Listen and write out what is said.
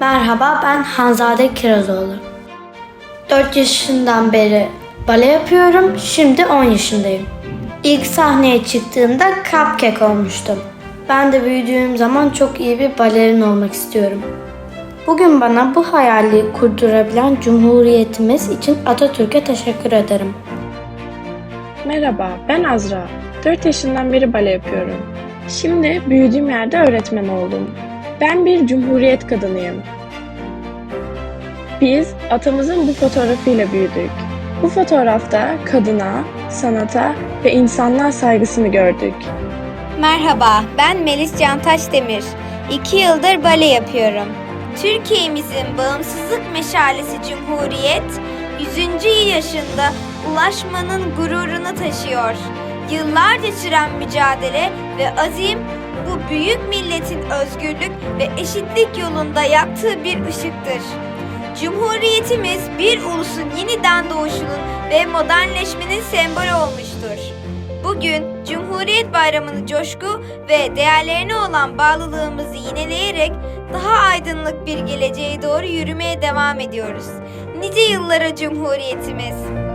Merhaba ben Hanzade Kirazoğlu. 4 yaşından beri bale yapıyorum. Şimdi 10 yaşındayım. İlk sahneye çıktığımda cupcake olmuştum. Ben de büyüdüğüm zaman çok iyi bir balerin olmak istiyorum. Bugün bana bu hayali kurdurabilen Cumhuriyetimiz için Atatürk'e teşekkür ederim. Merhaba, ben Azra. 4 yaşından beri bale yapıyorum. Şimdi büyüdüğüm yerde öğretmen oldum. Ben bir cumhuriyet kadınıyım. Biz atamızın bu fotoğrafıyla büyüdük. Bu fotoğrafta kadına, sanata ve insanlığa saygısını gördük. Merhaba, ben Melis Cantaş Demir. İki yıldır bale yapıyorum. Türkiye'mizin bağımsızlık meşalesi Cumhuriyet, 100. yaşında ulaşmanın gururunu taşıyor. Yıllarca süren mücadele ve azim bu büyük milletin özgürlük ve eşitlik yolunda yaktığı bir ışıktır. Cumhuriyetimiz bir ulusun yeniden doğuşunun ve modernleşmenin sembolü olmuştur. Bugün Cumhuriyet Bayramı'nı coşku ve değerlerine olan bağlılığımızı yineleyerek daha aydınlık bir geleceğe doğru yürümeye devam ediyoruz. Nice yıllara Cumhuriyetimiz.